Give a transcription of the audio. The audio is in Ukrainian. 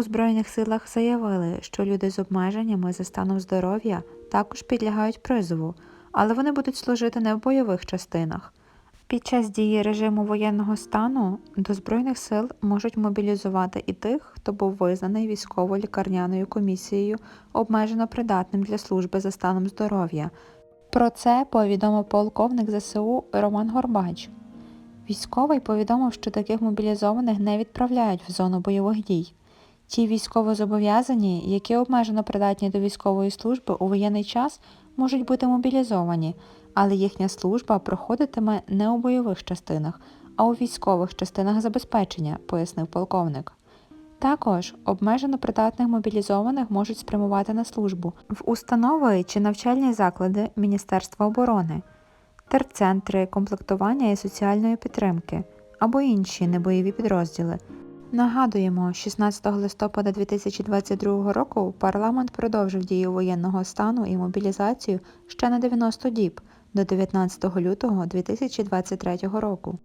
У Збройних силах заявили, що люди з обмеженнями за станом здоров'я також підлягають призову, але вони будуть служити не в бойових частинах. Під час дії режиму воєнного стану до Збройних сил можуть мобілізувати і тих, хто був визнаний військово-лікарняною комісією обмежено придатним для служби за станом здоров'я. Про це повідомив полковник ЗСУ Роман Горбач. Військовий повідомив, що таких мобілізованих не відправляють в зону бойових дій. Ті військовозобов'язані, які обмежено придатні до військової служби у воєнний час, можуть бути мобілізовані, але їхня служба проходитиме не у бойових частинах, а у військових частинах забезпечення, пояснив полковник. Також обмежено придатних мобілізованих можуть спрямувати на службу в установи чи навчальні заклади Міністерства оборони, терцентри комплектування і соціальної підтримки або інші небойові підрозділи. Нагадуємо, 16 листопада 2022 року парламент продовжив дію воєнного стану і мобілізацію ще на 90 діб до 19 лютого 2023 року.